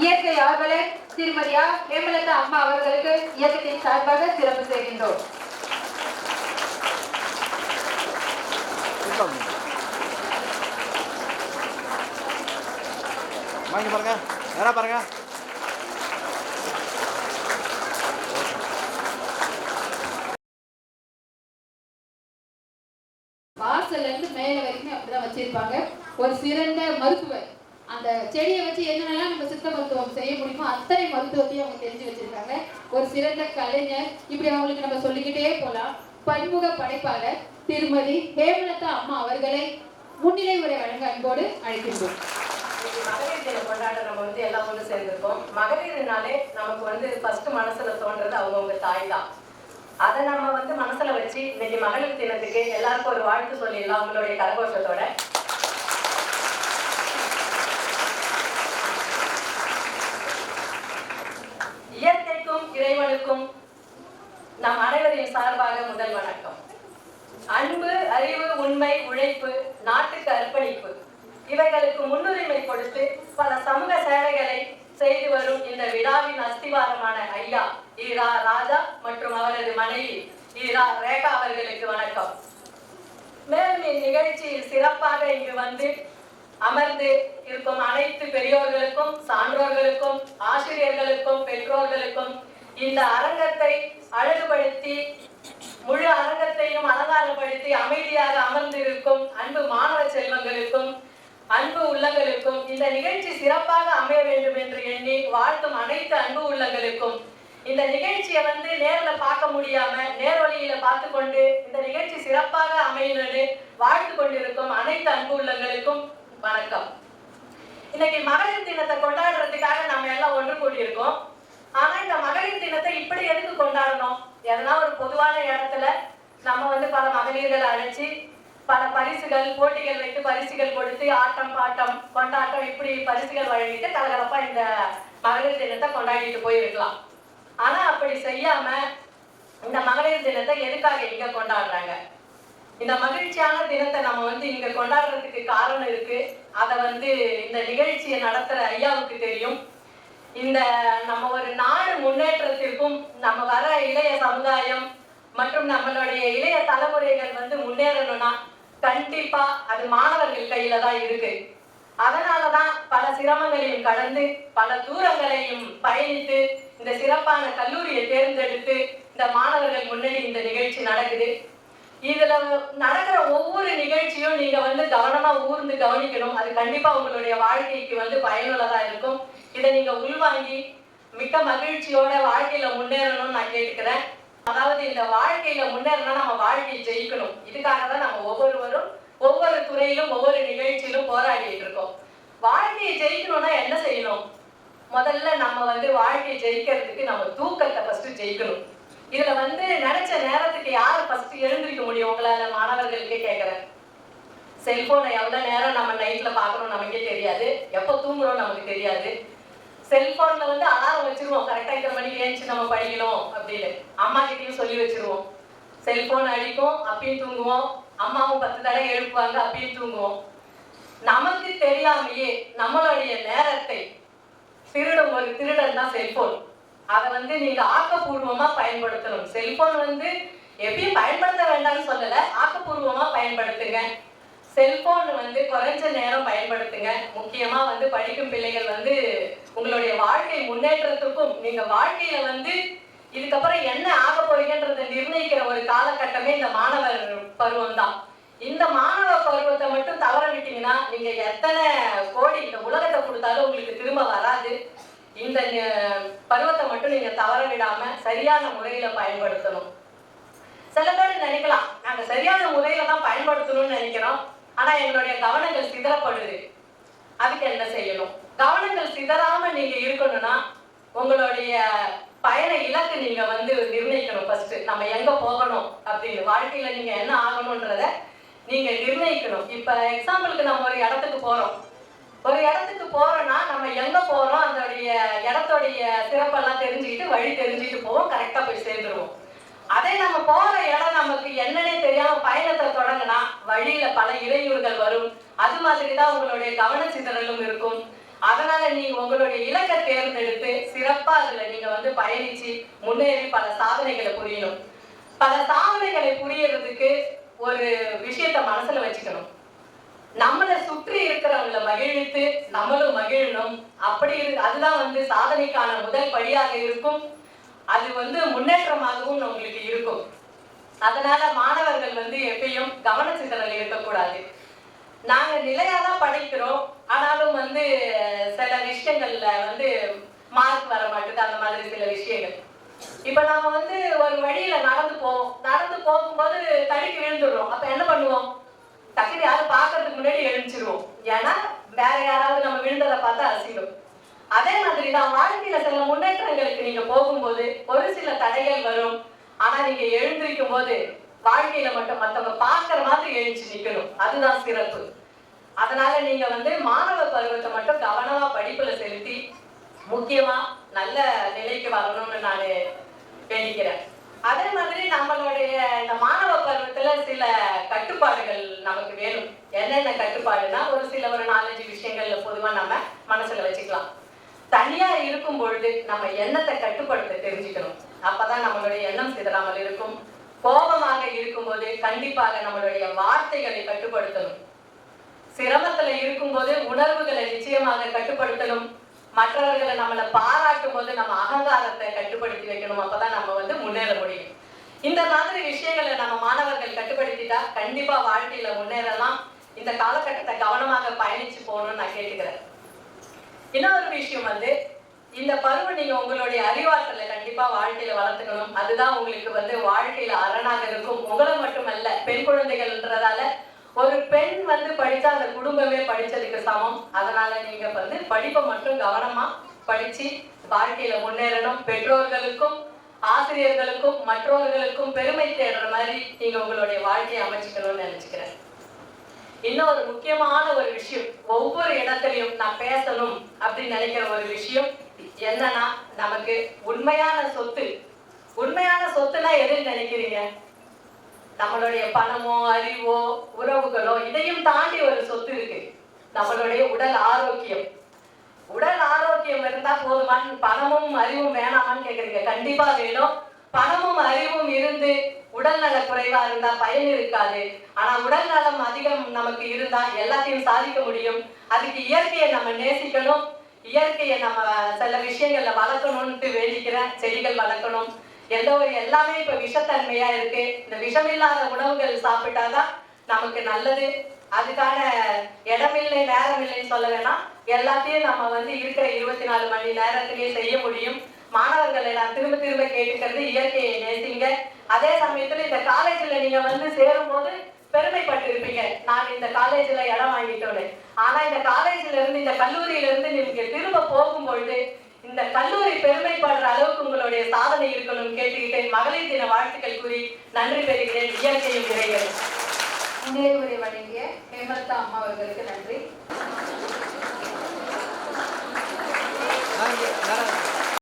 இயற்கை ஆர்வலர் திருமதியா ஹேமலதா அம்மா அவர்களுக்கு இயக்கத்தின் சார்பாக சிறப்பு செய்கின்றோம். வாங்கி பாருங்க. நேரா பாருங்க. வாசல்ல இருந்து மேல வரைக்கும் அப்படிதான் வச்சிருப்பாங்க. ஒரு சிறந்த மருத்துவர் செடியை வச்சு என்னென்னலாம் நம்ம சித்த மருத்துவம் செய்ய முடியுமோ அத்தனை மருத்துவத்தையும் அவங்க தெரிஞ்சு வச்சிருக்காங்க. ஒரு சிறந்த கலைஞர். இப்படி அவங்களுக்கு நம்ம சொல்லிக்கிட்டே போலாம். பன்முக படைப்பாளர் திருமதி ஹேமலதா அம்மா அவர்களை முன்னிலை உரை வழங்க அன்போடு அழைக்கின்றோம். மகளிர் தினம் கொண்டாட நம்ம வந்து எல்லாம் ஒன்று சேர்ந்திருக்கோம். மகளிர்னாலே நமக்கு வந்து ஃபர்ஸ்ட் மனசுல தோன்றது அவங்கவுங்க தாய் தான். அதை நம்ம வந்து மனசுல வச்சு இன்னைக்கு மகளிர் தினத்துக்கு எல்லாருக்கும் ஒரு வாழ்த்து சொல்லிடலாம் அவங்களுடைய கரகோஷத்தோட இறைவனுக்கும் நம் அனைவரின் சார்பாக முதல் வணக்கம். அன்பு அறிவு உண்மை உழைப்பு நாட்டுக்கு அர்ப்பணிப்பு இவைகளுக்கு முன்னுரிமை கொடுத்து பல சமூக சேவைகளை செய்து வரும் இந்த விழாவின் அஸ்திவாரமான ஐயா ஈரா ராஜா மற்றும் அவரது மனைவி ஈரா ரேகா அவர்களுக்கு வணக்கம். மேலும் இந்நிகழ்ச்சியில் சிறப்பாக இங்கு வந்து அமர்ந்து இருக்கும் அனைத்து பெரியோர்களுக்கும் சான்றோர்களுக்கும் ஆசிரியர்களுக்கும் பெற்றோர்களுக்கும் இந்த அரங்கத்தை அழகுபடுத்தி முழு அரங்கத்தையும் அலங்காரப்படுத்தி அமைதியாக அமர்ந்திருக்கும் அன்பு மாணவ செல்வங்களுக்கும் அன்பு உள்ளங்களுக்கும் இந்த நிகழ்ச்சி சிறப்பாக அமைய வேண்டும் என்று எண்ணி வாழ்த்தும் அனைத்து அன்பு உள்ளங்களுக்கும். இந்த நிகழ்ச்சியை வந்து நேரில் பார்க்க முடியாம நேரொலியில பார்த்து கொண்டு இந்த நிகழ்ச்சி சிறப்பாக அமையணும்னு வாழ்த்து கொண்டிருக்கும் அனைத்து அன்பு உள்ளங்களுக்கும் வணக்கம். இன்னைக்கு மகளிர் தினத்தை கொண்டாடுறதுக்காக நம்ம எல்லாம் ஒன்று கூடியிருக்கோம். ஆனா இந்த மகளிர் தினத்தை இப்படி எதுக்கு கொண்டாடணும்? எதனா ஒரு பொதுவான இடத்துல நம்ம வந்து பல மகளிர்களை அழைச்சி பல பரிசுகள் போட்டிகள் வைத்து பரிசுகள் கொடுத்து ஆட்டம் பாட்டம் கொண்டாட்டம் இப்படி பரிசுகள் வழங்கிட்டு கலகலப்பா இந்த மகளிர் தினத்தை கொண்டாடிட்டு போயிருக்கலாம். ஆனா அப்படி செய்யாம இந்த மகளிர் தினத்தை எதுக்காக இங்க கொண்டாடுறாங்க? இந்த மகிழ்ச்சியான தினத்தை நம்ம வந்து இங்க கொண்டாடுறதுக்கு காரணம் இருக்கு. அதை வந்து இந்த நிகழ்ச்சியை நடத்துற ஐயாவுக்கு தெரியும். இந்த நம்ம ஒரு நாடு முன்னேற்றத்திற்கும் நம்ம வர இளைய சமுதாயம் மற்றும் நம்மளுடைய இளைய தலைமுறைகள் வந்து முன்னேறணும்னா கண்டிப்பா அது மாணவர்கள் கையில தான் இருக்கு. அதனாலதான் பல சிரமங்களையும் கடந்து பல தூரங்களையும் பயணித்து இந்த சிறப்பான கல்லூரியை தேர்ந்தெடுத்து இந்த மாணவர்கள் முன்னாடி இந்த நிகழ்ச்சி நடக்குது. இதுல நடக்கிற ஒவ்வொரு நிகழ்ச்சியும் நீங்க வந்து கவனமா ஊர்ந்து கவனிக்கணும். அது கண்டிப்பா உங்களுடைய வாழ்க்கைக்கு வந்து பயனுள்ளதா இருக்கும். இதை நீங்க உள்வாங்கி மிக்க மகிழ்ச்சியோட வாழ்க்கையில முன்னேறணும்னு நான் கேட்டுக்கிறேன். அதாவது இந்த வாழ்க்கையில முன்னேறணும் நம்ம வாழ்க்கையை ஜெயிக்கணும். இதுக்காக தான் நம்ம ஒவ்வொருவரும் ஒவ்வொரு துறையிலும் ஒவ்வொரு நிகழ்ச்சியிலும் போராடிட்டு இருக்கோம். வாழ்க்கையை ஜெயிக்கணும்னா என்ன செய்யணும்? முதல்ல நம்ம வந்து வாழ்க்கையை ஜெயிக்கிறதுக்கு நம்ம தூக்கத்தை ஃபர்ஸ்ட் ஜெயிக்கணும். இதுல வந்து நினைச்ச நேரத்துக்கு யார் ஃபர்ஸ்ட் எழுந்திருக்க முடியும் உங்களால? மாணவர்களுக்கே கேட்கிறேன் செல்போனை எவ்வளவு நேரம் நம்ம நைட்ல பார்க்கணும் நமக்கே தெரியாது. எப்போ தூங்குறோம் நமக்கு தெரியாது. செல்போன்ல வந்து அலாரம் வச்சிருவோம். கரெக்டா இத்தனை மணிக்கு ஏஞ்சி நம்ம படிக்கணும் அப்படின்னு. அம்மா கிட்டயும் சொல்லி வச்சிருவோம். செல்போன் அடிக்கும் அப்பயும் தூங்குவோம். அம்மாவும் பத்து தடவை எழுப்புவாங்க அப்பயும் தூங்குவோம். நமக்கு தெரியாமையே நம்மளுடைய நேரத்தை திருடும் ஒரு திருடன் தான் செல்போன். அதை வந்து நீங்க ஆக்கப்பூர்வமா பயன்படுத்தணும். செல்போன் வந்து எப்பயும் பயன்படுத்த வேண்டாம்னு சொல்லல ஆக்கப்பூர்வமா பயன்படுத்துங்க. செல்போன் வந்து குறைஞ்ச நேரம் பயன்படுத்துங்க. முக்கியமா வந்து படிக்கும் பிள்ளைகள் வந்து உங்களுக்கு வாழ்க்கை முன்னேற்றத்துக்கும் நீங்க வாழ்க்கையில வந்து இதுக்கப்புறம் என்ன ஆக போறீங்கன்றதை நிர்ணயிக்கிற ஒரு காலகட்டமே இந்த மாணவர் பருவம் தான் இந்த மாணவ பருவத்தை மட்டும் தவற விட்டீங்கன்னா நீங்க எத்தனை கோடி இந்த உலகத்தை கொடுத்தாலும் உங்களுக்கு திரும்ப வராது. இந்த பருவத்தை மட்டும் நீங்க தவற விடாம சரியான முறையில பயன்படுத்தணும். சில பேர் நினைக்கலாம் நாங்க சரியான முறையில தான் பயன்படுத்தணும்னு நினைக்கிறோம். ஆனா எங்களுடைய கவனங்கள் சிதறப்படுது. அதுக்கு என்ன செய்யணும்? கவனங்கள் சிதறாம நீங்க இருக்கணும்னா உங்களுடைய பயண இலக்கு நீங்க வந்து நிர்ணயிக்கணும் ஃபர்ஸ்ட் நம்ம எங்க போகணும் அப்படின்னு. வாழ்க்கையில நீங்க என்ன ஆகணும்ன்றத நீங்க நிர்ணயிக்கணும். இப்ப எக்ஸாம்பிளுக்கு நம்ம ஒரு இடத்துக்கு போறோம். ஒரு இடத்துக்கு போறோம்னா நம்ம எங்க போறோம் அதோடைய இடத்தோடைய சிறப்பெல்லாம் தெரிஞ்சுக்கிட்டு வழி தெரிஞ்சுக்கிட்டு போவோம் கரெக்டா போய் சேர்ந்துருவோம். அதே நம்ம போற இடம் நமக்கு என்னன்னே தெரியாம பயணத்தை தொடங்கினா வழியில பல இடையூறுகள் வரும். அது மாதிரி தான் உங்களுடைய கவன சிதறலும் இருக்கும். அதனால நீங்க உங்களுடைய இலக்கை தேர்ந்தெடுத்து சிறப்பா அதுல நீங்க வந்து பயணிச்சு முன்னேறி பல சாதனைகளை புரியணும். பல சாதனைகளை புரியறதுக்கு ஒரு விஷயத்த மனசுல வச்சுக்கணும். நம்மளை சுற்றி இருக்கிறவங்கள மகிழ்வித்து நம்மளும் மகிழணும். அப்படி அதுதான் வந்து சாதனைக்கான முதல் படியாக இருக்கும். அது வந்து முன்னேற்றமாகவும் உங்களுக்கு இருக்கும். அதனால மாணவர்கள் வந்து எப்பயும் கவனச்சிதறல் இருக்கக்கூடாது. நாங்க நிலையா தான் படிக்கிறோம். ஆனாலும் வந்து சில விஷயங்கள்ல வந்து மார்க் வர மாட்டுது அந்த மாதிரி சில விஷயங்கள். இப்ப நாம வந்து ஒரு வழியில நடந்து போவோம். நடந்து போகும்போது தடுக்கி விழுந்துடுறோம். அப்ப என்ன பண்ணுவோம்? டக்குனு யாரும் பார்க்கறதுக்கு முன்னாடி எழுந்திருவோம். ஏன்னா வேற யாராவது நம்ம விழுந்ததை பார்த்தா அசிடும் அதே மாதிரி தான் வாழ்க்கையில சில முன்னேற்றங்களுக்கு நீங்க போகும்போது ஒரு சில தடைகள் வரும். ஆனா நீங்க எழுந்திருக்கும் போது வாழ்க்கையில மட்டும் மத்தவங்க பார்க்கிற மாதிரி எழுச்சி நிக்கணும். அதுதான் சிறப்பு. அதனால நீங்க வந்து மாணவ பருவத்தை மட்டும் கவனமா படிப்புல செலுத்தி முக்கியமா நல்ல நிலைக்கு வரணும்னு நான் வேண்டிக்கிறேன். அதே மாதிரி நம்மளுடைய இந்த மாணவ பருவத்துல சில கட்டுப்பாடுகள் நமக்கு வேணும். என்னென்ன கட்டுப்பாடுனா ஒரு சில ஒரு நாலஞ்சு விஷயங்கள்ல பொதுவா நம்ம மனசுல வச்சுக்கலாம். தனியா இருக்கும் பொழுது நம்ம எண்ணத்தை கட்டுப்படுத்த தெரிஞ்சுக்கணும். அப்பதான் நம்மளுடைய எண்ணம் சிதறாமல் இருக்கும். கோபமாக இருக்கும்போது கண்டிப்பாக நம்மளுடைய வார்த்தைகளை கட்டுப்படுத்தணும். சிரமத்துல இருக்கும்போது உணர்வுகளை நிச்சயமாக கட்டுப்படுத்தணும். மற்றவர்களை நம்மளை பாராட்டும் போது நம்ம அகங்காரத்தை கட்டுப்படுத்தி வைக்கணும். அப்பதான் நம்ம வந்து முன்னேற முடியும். இந்த மாதிரி விஷயங்களை நம்ம மாணவர்கள் கட்டுப்படுத்திட்டா கண்டிப்பா வாழ்க்கையில முன்னேறலாம். இந்த காலகட்டத்தை கவனமாக பயணிச்சு போகணும்னு நான் கேட்டுக்கிறேன். இன்னொரு விஷயம் வந்து இந்த பருவம் நீங்க உங்களுடைய அறிவாற்றலை கண்டிப்பா வாழ்க்கையில வளர்த்துக்கணும். அதுதான் உங்களுக்கு வந்து வாழ்க்கையில அரணாக இருக்கும். உங்களை மட்டுமல்ல பெண் குழந்தைகள்ன்றதால ஒரு பெண் வந்து படிச்சா அந்த குடும்பமே படிச்சதுக்கு சமம். அதனால நீங்க வந்து படிப்பை மட்டும் கவனமா படிச்சு வாழ்க்கையில முன்னேறணும். பெற்றோர்களுக்கும் ஆசிரியர்களுக்கும் மற்றவர்களுக்கும் பெருமை தேடுற மாதிரி நீங்க உங்களுடைய வாழ்க்கையை அமைச்சுக்கணும்னு நினைச்சுக்கிறேன். இன்னொரு முக்கியமான ஒரு விஷயம். ஒவ்வொரு இடத்துலையும் நான் பேசணும் அப்படின்னு நினைக்கிற ஒரு விஷயம் என்னன்னா நமக்கு உண்மையான சொத்து. உண்மையான சொத்துனா எதுன்னு நினைக்கிறீங்க? நம்மளுடைய பணமோ அறிவோ உறவுகளோ இதையும் தாண்டி ஒரு சொத்து இருக்கு. நம்மளுடைய உடல் ஆரோக்கியம். உடல் ஆரோக்கியம் இருந்தா போதுமான்னு பணமும் அறிவும் வேணாமான்னு கேக்குறீங்க. கண்டிப்பா வேணும். பணமும் அறிவும் இருந்து உடல்நல குறைவா இருந்தா பயன் இருக்காது. ஆனா உடல் நலம் அதிகம் நமக்கு இருந்தா எல்லாத்தையும் சாதிக்க முடியும். அதுக்கு இயற்கையை நம்ம நேசிக்கணும். இயற்கையை நம்ம சில விஷயங்கள்ல வளர்க்கணும்னு வேண்டிக்கிறேன். செடிகள் வளர்க்கணும். எந்த ஒரு எல்லாமே இப்ப விஷத்தன்மையா இருக்கு. இந்த விஷமில்லாத உணவுகள் சாப்பிட்டாதான் நமக்கு நல்லது. அதுக்கான இடமில்லை நேரம் இல்லைன்னு சொல்ல வேணாம். எல்லாத்தையும் நம்ம வந்து இருக்கிற இருபத்தி நாலு மணி நேரத்திலேயே செய்ய முடியும். மாணவர்களை நான் திரும்ப திரும்ப கேட்டுக்கிறது இயற்கையை நேசிங்க. அதே சமயத்துல இந்த காலேஜ்ல நீங்க வந்து சேரும் போது பெருமைப்பட்டு இருப்பீங்க. நான் இந்த காலேஜ்ல இடம் வாங்கிட்டோன்னு ஆனா இந்த காலேஜ்ல இருந்து இந்த கல்லூரியில இருந்து நீங்க திரும்ப போகும்பொழுது இந்த கல்லூரி பெருமைப்படுற அளவுக்கு உங்களுடைய சாதனை இருக்கணும். கேட்டுக்கிட்டேன். மகளிர் தின வாழ்த்துக்கள் கூறி நன்றி பெறுகிறேன். இயற்கையும் விரைகிறேன் முன்னிலை உரை வழங்கிய ஹேமலதா அம்மா அவர்களுக்கு நன்றி.